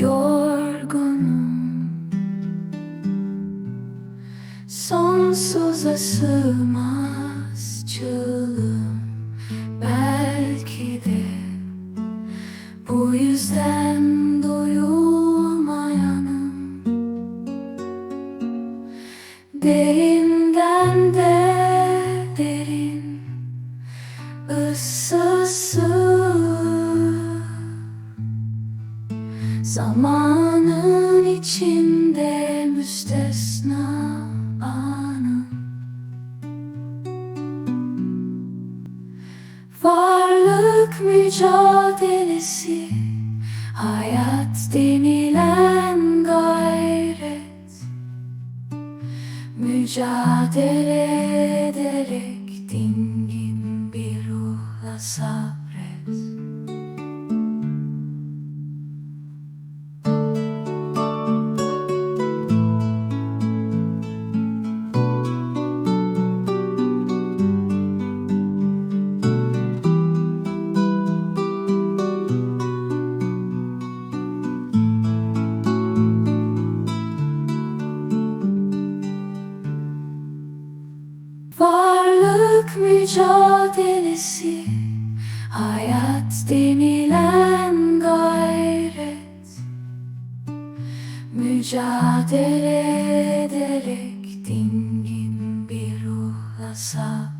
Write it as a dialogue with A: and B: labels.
A: yorgunum. Sonsuza sığmaz çığlığım. Belki de bu yüzden duyulmayanım. Derinden de Zamanın içinde müstesna anım Varlık mücadelesi Hayat denilen gayret. Mücadele Varlık mücadelesi Hayat denilen gayret. Mücadele ederek dingin bir ruhla sabret